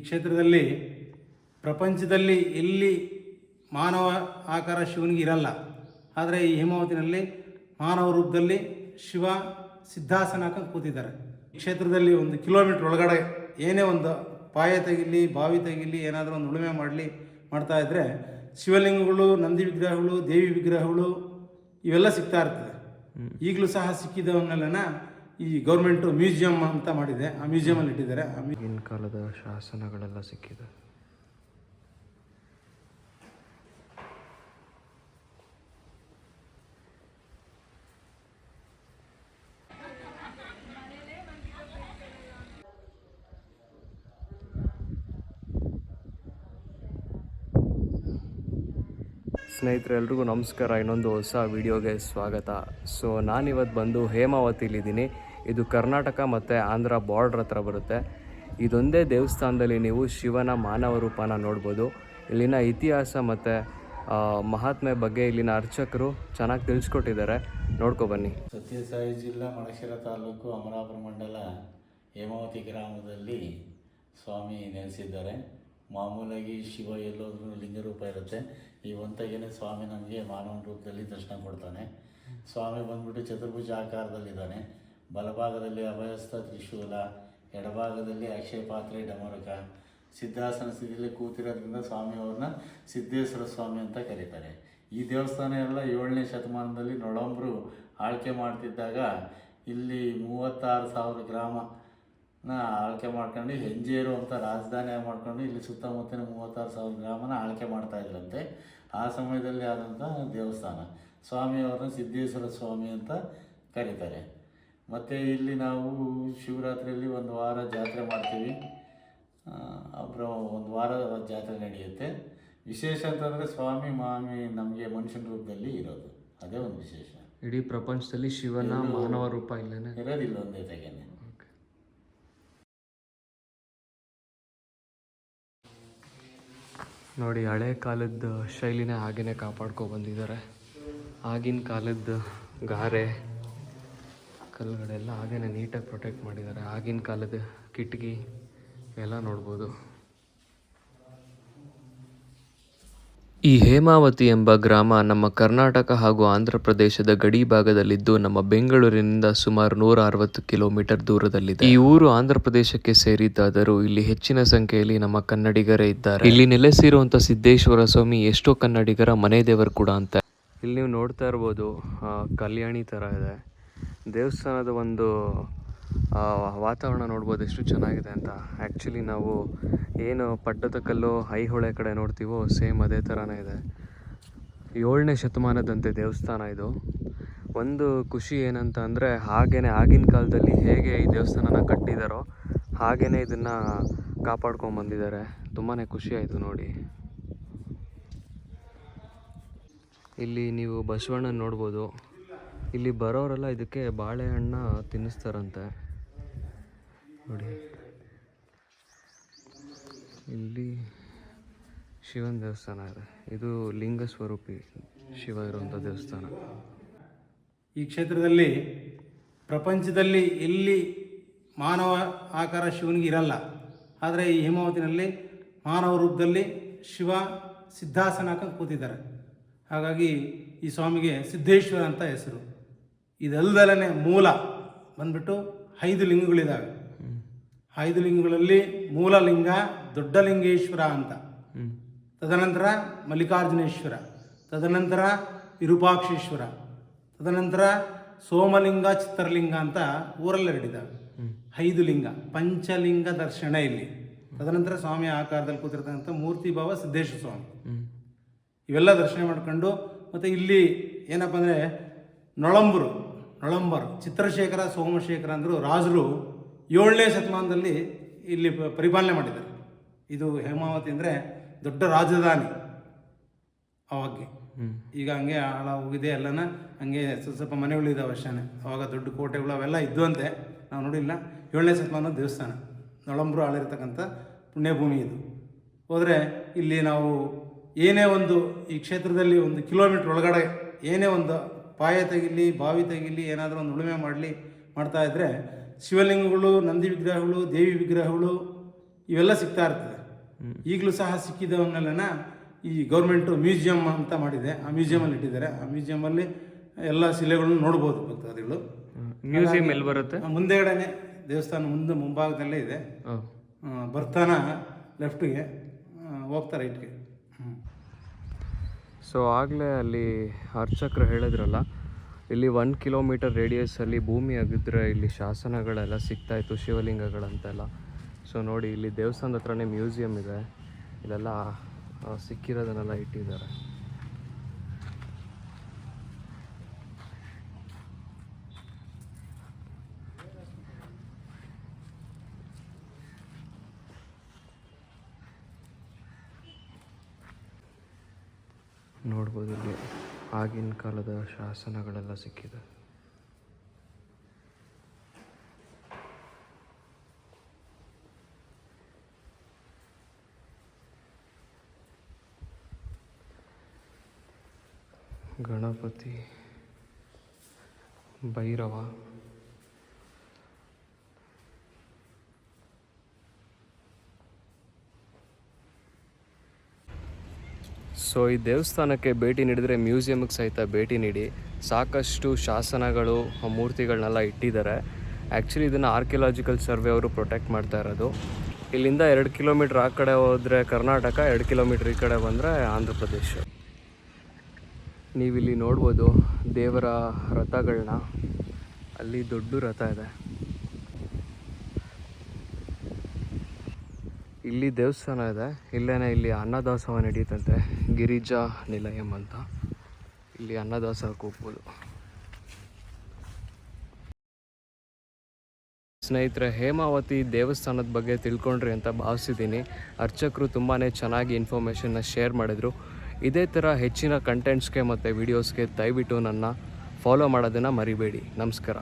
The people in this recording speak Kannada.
ಈ ಕ್ಷೇತ್ರದಲ್ಲಿ ಪ್ರಪಂಚದಲ್ಲಿ ಎಲ್ಲಿ ಮಾನವ ಆಕಾರ ಶಿವನಿಗೆ ಇರಲ್ಲ ಆದರೆ ಈ ಹೇಮಾವತಿನಲ್ಲಿ ಮಾನವ ರೂಪದಲ್ಲಿ ಶಿವ ಸಿದ್ಧಾಸನ ಹಾಕ ಕೂತಿದ್ದಾರೆ. ಈ ಕ್ಷೇತ್ರದಲ್ಲಿ ಒಂದು ಕಿಲೋಮೀಟ್ರ್ ಒಳಗಡೆ ಏನೇ ಒಂದು ಪಾಯ ತೆಗಿಲಿ ಬಾವಿ ತೆಗಿಲಿ ಏನಾದರೂ ಒಂದು ಉಳುಮೆ ಮಾಡಲಿ ಮಾಡ್ತಾ ಇದ್ದರೆ ಶಿವಲಿಂಗಗಳು ನಂದಿ ವಿಗ್ರಹಗಳು ದೇವಿ ವಿಗ್ರಹಗಳು ಇವೆಲ್ಲ ಸಿಗ್ತಾ ಇರ್ತದೆ. ಈಗಲೂ ಸಹ ಸಿಕ್ಕಿದವನ್ನೆಲ್ಲ ಈ ಗೌರ್ಮೆಂಟು ಮ್ಯೂಸಿಯಂ ಅಂತ ಮಾಡಿದೆ. ಆ ಮ್ಯೂಸಿಯಮಲ್ಲಿ ಇಟ್ಟಿದ್ದಾರೆ. ಆಗಿನ ಕಾಲದ ಶಾಸನಗಳೆಲ್ಲ ಸಿಕ್ಕಿದೆ. ಸ್ನೇಹಿತರೆ ಎಲ್ರಿಗೂ ನಮಸ್ಕಾರ. ಇನ್ನೊಂದು ಹೊಸ ವಿಡಿಯೋಗೆ ಸ್ವಾಗತ. ಸೊ ನಾನಿವತ್ತು ಬಂದು ಹೇಮಾವತಿಲಿದ್ದೀನಿ ಇದು ಕರ್ನಾಟಕ ಮತ್ತು ಆಂಧ್ರ ಬಾರ್ಡ್ರ್ ಹತ್ರ ಬರುತ್ತೆ. ಇದೊಂದೇ ದೇವಸ್ಥಾನದಲ್ಲಿ ನೀವು ಶಿವನ ಮಾನವ ರೂಪನ ನೋಡ್ಬೋದು. ಇಲ್ಲಿನ ಇತಿಹಾಸ ಮತ್ತು ಮಹಾತ್ಮೆ ಬಗ್ಗೆ ಇಲ್ಲಿನ ಅರ್ಚಕರು ಚೆನ್ನಾಗಿ ತಿಳಿಸ್ಕೊಟ್ಟಿದ್ದಾರೆ. ನೋಡ್ಕೊ ಬನ್ನಿ. ಸತ್ಯಸಾಯಿ ಜಿಲ್ಲಾ ಮಳಶಿರ ತಾಲೂಕು ಅಮರಾಪುರ ಮಂಡಲ ಹೇಮಾವತಿ ಗ್ರಾಮದಲ್ಲಿ ಸ್ವಾಮಿ ನೆಲೆಸಿದ್ದಾರೆ. ಮಾಮೂಲಾಗಿ ಶಿವ ಎಲ್ಲೋದ್ರೂ ಲಿಂಗ ರೂಪ ಇರುತ್ತೆ. ಈ ಒಂತಾಗೇನೆ ಸ್ವಾಮಿ ನಮಗೆ ಮಾನವನ ರೂಪದಲ್ಲಿ ದರ್ಶನ ಕೊಡ್ತಾನೆ. ಸ್ವಾಮಿ ಬಂದ್ಬಿಟ್ಟು ಚತುರ್ಭುಜ ಆಕಾರದಲ್ಲಿದ್ದಾನೆ. ಬಲಭಾಗದಲ್ಲಿ ಅಭಯಸ್ಥ ತ್ರಿಶೂಲ, ಎಡಭಾಗದಲ್ಲಿ ಅಕ್ಷಯ ಪಾತ್ರೆ, ಡಮರುಕ. ಸಿದ್ಧಾಸನ ಸ್ಥಿತಿಯಲ್ಲಿ ಕೂತಿರೋದ್ರಿಂದ ಸ್ವಾಮಿಯವ್ರನ್ನ ಸಿದ್ದೇಶ್ವರ ಸ್ವಾಮಿ ಅಂತ ಕರೀತಾರೆ. ಈ ದೇವಸ್ಥಾನ ಎಲ್ಲ ಏಳನೇ ಶತಮಾನದಲ್ಲಿ ನೊಳಂಬರು ಆಳ್ಕೆ ಮಾಡ್ತಿದ್ದಾಗ ಇಲ್ಲಿ ಮೂವತ್ತಾರು ಸಾವಿರ ಗ್ರಾಮನ ಆಳ್ಕೆ ಮಾಡ್ಕೊಂಡು ಹೆಂಜೇರು ಅಂತ ರಾಜಧಾನಿ ಮಾಡ್ಕೊಂಡು ಇಲ್ಲಿ ಸುತ್ತಮುತ್ತಲಿನ ಮೂವತ್ತಾರು ಸಾವಿರ ಗ್ರಾಮನ ಆಳ್ಕೆ ಮಾಡ್ತಾ ಇದ್ರಂತೆ. ಆ ಸಮಯದಲ್ಲಿ ಆದಂಥ ದೇವಸ್ಥಾನ. ಸ್ವಾಮಿಯವ್ರನ್ನ ಸಿದ್ದೇಶ್ವರ ಸ್ವಾಮಿ ಅಂತ ಕರೀತಾರೆ. ಮತ್ತು ಇಲ್ಲಿ ನಾವು ಶಿವರಾತ್ರಿಯಲ್ಲಿ ಒಂದು ವಾರ ಜಾತ್ರೆ ಮಾಡ್ತೀವಿ. ಅಬ್ಬರ ಒಂದು ವಾರ ಜಾತ್ರೆ ನಡೆಯುತ್ತೆ. ವಿಶೇಷ ಅಂತಂದರೆ ಸ್ವಾಮಿ ಮಾಮಿ ನಮಗೆ ಮನುಷ್ಯನ ರೂಪದಲ್ಲಿ ಇರೋದು. ಅದೇ ಒಂದು ವಿಶೇಷ. ಇಡೀ ಪ್ರಪಂಚದಲ್ಲಿ ಶಿವನ ಮಾನವ ರೂಪ ಇಲ್ಲನೇ? ಇರೋದಿಲ್ಲ ಒಂದೇ ತೆಗೆನೆ. ನೋಡಿ ಹಳೆ ಕಾಲದ ಶೈಲಿನೇ ಹಾಗೇನೆ ಕಾಪಾಡ್ಕೊ ಬಂದಿದ್ದಾರೆ. ಆಗಿನ ಕಾಲದ ಗಾರೆ ಕಲ್ಲುಗಳೆಲ್ಲ ಹಾಗೇ ನೀಟಾಗಿ ಪ್ರೊಟೆಕ್ಟ್ ಮಾಡಿದ್ದಾರೆ. ಆಗಿನ ಕಾಲದ ಕಿಟಕಿ ಎಲ್ಲ ನೋಡ್ಬೋದು. ಈ ಹೇಮಾವತಿ ಎಂಬ ಗ್ರಾಮ ನಮ್ಮ ಕರ್ನಾಟಕ ಹಾಗೂ ಆಂಧ್ರ ಪ್ರದೇಶದ ಗಡಿ ಭಾಗದಲ್ಲಿದ್ದು ನಮ್ಮ ಬೆಂಗಳೂರಿನಿಂದ ಸುಮಾರು ನೂರ ಅರವತ್ತು ಕಿಲೋಮೀಟರ್ ದೂರದಲ್ಲಿದೆ. ಈ ಊರು ಆಂಧ್ರ ಪ್ರದೇಶಕ್ಕೆ ಸೇರಿದ್ದಾದರೂ ಇಲ್ಲಿ ಹೆಚ್ಚಿನ ಸಂಖ್ಯೆಯಲ್ಲಿ ನಮ್ಮ ಕನ್ನಡಿಗರೇ ಇದ್ದಾರೆ. ಇಲ್ಲಿ ನೆಲೆಸಿರುವಂತ ಸಿದ್ದೇಶ್ವರ ಸ್ವಾಮಿ ಎಷ್ಟೋ ಕನ್ನಡಿಗರ ಮನೆ ದೇವರು ಕೂಡ ಅಂತ. ಇಲ್ಲಿ ನೀವು ನೋಡ್ತಾ ಇರ್ಬೋದು ಕಲ್ಯಾಣಿ ಥರ ಇದೆ. ದೇವಸ್ಥಾನದ ಒಂದು ವಾತಾವರಣ ನೋಡ್ಬೋದು ಎಷ್ಟು ಚೆನ್ನಾಗಿದೆ ಅಂತ. ಆ್ಯಕ್ಚುಲಿ ನಾವು ಏನು ಪಟ್ಟದಕಲ್ಲು ಐಹೊಳೆ ಕಡೆ ನೋಡ್ತೀವೋ ಸೇಮ್ ಅದೇ ಥರನೇ ಇದೆ. ಏಳನೇ ಶತಮಾನದಂತೆ ದೇವಸ್ಥಾನ ಇದು. ಒಂದು ಖುಷಿ ಏನಂತ ಅಂದರೆ ಹಾಗೇ ಆಗಿನ ಕಾಲದಲ್ಲಿ ಹೇಗೆ ಈ ದೇವಸ್ಥಾನನ ಕಟ್ಟಿದಾರೋ ಹಾಗೇ ಇದನ್ನು ಕಾಪಾಡ್ಕೊಂಡು ಬಂದಿದ್ದಾರೆ. ತುಂಬಾ ಖುಷಿಯಾಯಿತು ನೋಡಿ. ಇಲ್ಲಿ ನೀವು ಬಸವಣ್ಣನ ನೋಡ್ಬೋದು. ಇಲ್ಲಿ ಬರೋರೆಲ್ಲ ಇದಕ್ಕೆ ಬಾಳೆಹಣ್ಣ ತಿನ್ನಿಸ್ತಾರಂತೆ. ನೋಡಿ. ಇಲ್ಲಿ ಶಿವನ ದೇವಸ್ಥಾನ ಇದೆ. ಇದು ಲಿಂಗ ಸ್ವರೂಪಿ ಶಿವ ಇರುವಂಥ ದೇವಸ್ಥಾನ. ಈ ಕ್ಷೇತ್ರದಲ್ಲಿ ಪ್ರಪಂಚದಲ್ಲಿ ಎಲ್ಲಿ ಮಾನವ ಆಕಾರ ಶಿವನಿಗೆ ಇರಲ್ಲ. ಆದರೆ ಈ ಹೇಮಾವತಿನಲ್ಲಿ ಮಾನವ ರೂಪದಲ್ಲಿ ಶಿವ ಸಿದ್ಧಾಸನ ಕೂತಿದ್ದಾರೆ. ಹಾಗಾಗಿ ಈ ಸ್ವಾಮಿಗೆ ಸಿದ್ದೇಶ್ವರ ಅಂತ ಹೆಸರು. ಇದಲ್ದಲೇ ಮೂಲ ಬಂದ್ಬಿಟ್ಟು ಐದು ಲಿಂಗಗಳಿದ್ದಾವೆ ಐದು ಲಿಂಗಗಳಲ್ಲಿ ಮೂಲ ಲಿಂಗ ದೊಡ್ಡ ಲಿಂಗೇಶ್ವರ ಅಂತ. ತದನಂತರ ಮಲ್ಲಿಕಾರ್ಜುನೇಶ್ವರ, ತದನಂತರ ವಿರೂಪಾಕ್ಷೇಶ್ವರ, ತದನಂತರ ಸೋಮಲಿಂಗ ಚಿತ್ರಲಿಂಗ ಅಂತ ಊರಲ್ಲಿ ಎರಡಿದ್ದಾವೆ ಐದು ಲಿಂಗ, ಪಂಚಲಿಂಗ ದರ್ಶನ ಇಲ್ಲಿ. ತದನಂತರ ಸ್ವಾಮಿ ಆಕಾರದಲ್ಲಿ ಕೂತಿರ್ತಕ್ಕಂಥ ಮೂರ್ತಿ ಭಾವ ಸಿದ್ದೇಶ್ವರ ಸ್ವಾಮಿ ಇವೆಲ್ಲ ದರ್ಶನ ಮಾಡ್ಕೊಂಡು ಮತ್ತು ಇಲ್ಲಿ ಏನಪ್ಪ ಅಂದರೆ ನೊಳಂಬರು ನೊಳಂಬರು ಚಿತ್ರಶೇಖರ ಸೋಮಶೇಖರ ಅಂದರು ರಾಜರು ಏಳನೇ ಶತಮಾನದಲ್ಲಿ ಇಲ್ಲಿ ಪ- ಪರಿಪಾಲನೆ ಮಾಡಿದ್ದಾರೆ. ಇದು ಹೇಮಾವತಿ ಅಂದರೆ ದೊಡ್ಡ ರಾಜಧಾನಿ ಅವಾಗೆ. ಈಗ ಹಂಗೆ ಆಳ ಹೋಗಿದೆ ಎಲ್ಲನ ಹಂಗೆ ಸ್ವಲ್ಪ ಸ್ವಲ್ಪ ಮನೆಗಳಿದ್ದಾವೆ ಅಷ್ಟೇ ಅವಾಗ ದೊಡ್ಡ ಕೋಟೆಗಳು ಅವೆಲ್ಲ ಇದ್ದುವಂತೆ ನಾವು ನೋಡಿಲ್ಲ. ಏಳನೇ ಶತಮಾನದ ದೇವಸ್ಥಾನ. ನಳಂಬರು ಆಳಿರ್ತಕ್ಕಂಥ ಪುಣ್ಯಭೂಮಿ ಇದು. ಹೋದರೆ ಇಲ್ಲಿ ನಾವು ಏನೇ ಒಂದು ಈ ಕ್ಷೇತ್ರದಲ್ಲಿ ಒಂದು ಕಿಲೋಮೀಟ್ರ್ ಒಳಗಡೆ ಏನೇ ಒಂದು ಪಾಯ ತೆಗಿಲಿ ಬಾವಿ ತೆಗಿಲಿ ಏನಾದರೂ ಒಂದು ಉಳುಮೆ ಮಾಡಲಿ ಮಾಡ್ತಾ ಇದ್ದರೆ ಶಿವಲಿಂಗಗಳು ನಂದಿ ವಿಗ್ರಹಗಳು ದೇವಿ ವಿಗ್ರಹಗಳು ಇವೆಲ್ಲ ಸಿಗ್ತಾ ಇರ್ತದೆ. ಈಗಲೂ ಸಹ ಸಿಕ್ಕಿದವನ್ನೆಲ್ಲನ ಈ ಗೌರ್ಮೆಂಟು ಮ್ಯೂಸಿಯಂ ಅಂತ ಮಾಡಿದೆ. ಆ ಮ್ಯೂಸಿಯಮಲ್ಲಿ ಇಟ್ಟಿದ್ದಾರೆ. ಆ ಮ್ಯೂಸಿಯಮಲ್ಲಿ ಎಲ್ಲ ಶಿಲೆಗಳನ್ನು ನೋಡ್ಬೋದು ಭಕ್ತಾದಿಗಳು. ಮ್ಯೂಸಿಯಂ ಎಲ್ಲಿ ಬರುತ್ತೆ? ಮುಂದೆಗಡೆ ಮುಂದೆಗಡೆನೆ ದೇವಸ್ಥಾನ ಮುಂದೆ ಮುಂಭಾಗದಲ್ಲೇ ಇದೆ. ಬರ್ತಾನ ಲೆಫ್ಟಿಗೆ ಹೋಗ್ತಾ ರೈಟ್ಗೆ ಸೊ ಆಗಲೇ ಅಲ್ಲಿ ಅರ್ಚಕರು ಹೇಳಿದ್ರಲ್ಲ, ಇಲ್ಲಿ ಒನ್ ಕಿಲೋಮೀಟರ್ ರೇಡಿಯಸಲ್ಲಿ ಭೂಮಿ ಆಗಿದ್ರೆ ಇಲ್ಲಿ ಶಾಸನಗಳೆಲ್ಲ ಸಿಗ್ತಾಯಿತ್ತು ಶಿವಲಿಂಗಗಳಂತೆಲ್ಲ. ಸೊ ನೋಡಿ, ಇಲ್ಲಿ ದೇವಸ್ಥಾನದ ಹತ್ರನೇ ಮ್ಯೂಸಿಯಮ್ ಇದೆ. ಇಲ್ಲೆಲ್ಲ ಸಿಕ್ಕಿರೋದನ್ನೆಲ್ಲ ಇಟ್ಟಿದ್ದಾರೆ. ನೋಡ್ಬೋದು ಇಲ್ಲಿ. ಆಗಿನ ಕಾಲದ ಶಾಸನಗಳೆಲ್ಲ ಸಿಕ್ಕಿದೆ. ಗಣಪತಿ ಭೈರವ. ಸೊ ಈ ದೇವಸ್ಥಾನಕ್ಕೆ ಭೇಟಿ ನೀಡಿದರೆ ಮ್ಯೂಸಿಯಮ್ಗೆ ಸಹಿತ ಭೇಟಿ ನೀಡಿ. ಸಾಕಷ್ಟು ಶಾಸನಗಳು, ಮೂರ್ತಿಗಳನ್ನೆಲ್ಲ ಇಟ್ಟಿದ್ದಾರೆ. ಆ್ಯಕ್ಚುಲಿ ಇದನ್ನು ಆರ್ಕಿಯಲಾಜಿಕಲ್ ಸರ್ವೆ ಅವರು ಪ್ರೊಟೆಕ್ಟ್ ಮಾಡ್ತಾ ಇರೋದು. ಇಲ್ಲಿಂದ ಎರಡು ಕಿಲೋಮೀಟ್ರ್ ಆ ಕಡೆ ಹೋದರೆ ಕರ್ನಾಟಕ, ಎರಡು ಕಿಲೋಮೀಟ್ರ್ ಈ ಕಡೆ ಬಂದರೆ ಆಂಧ್ರ ಪ್ರದೇಶ. ನೀವಿಲ್ಲಿ ನೋಡ್ಬೋದು ದೇವರ ರಥಗಳನ್ನ ಅಲ್ಲಿ ದೊಡ್ಡ ರಥ ಇದೆ. ಇಲ್ಲಿ ದೇವಸ್ಥಾನ ಇದೆ. ಇಲ್ಲೇ ಇಲ್ಲಿ ಅನ್ನದಾಸೋಹ ನಡೀತಂತೆ. ಗಿರಿಜಾ ನಿಲಯಂ ಅಂತ. ಇಲ್ಲಿ ಅನ್ನದಾಸೋಹಕ್ಕೆ ಹೋಗ್ಬೋದು. ಸ್ನೇಹಿತರೆ, ಹೇಮಾವತಿ ದೇವಸ್ಥಾನದ ಬಗ್ಗೆ ತಿಳ್ಕೊಂಡ್ರಿ ಅಂತ ಭಾವಿಸಿದ್ದೀನಿ. ಅರ್ಚಕರು ತುಂಬಾ ಚೆನ್ನಾಗಿ ಇನ್ಫಾರ್ಮೇಷನ್ನ ಶೇರ್ ಮಾಡಿದರು. ಇದೇ ಥರ ಹೆಚ್ಚಿನ ಕಂಟೆಂಟ್ಸ್ಗೆ ಮತ್ತು ವೀಡಿಯೋಸ್ಗೆ ದಯವಿಟ್ಟು ನನ್ನ ಫಾಲೋ ಮಾಡೋದನ್ನು ಮರಿಬೇಡಿ. ನಮಸ್ಕಾರ.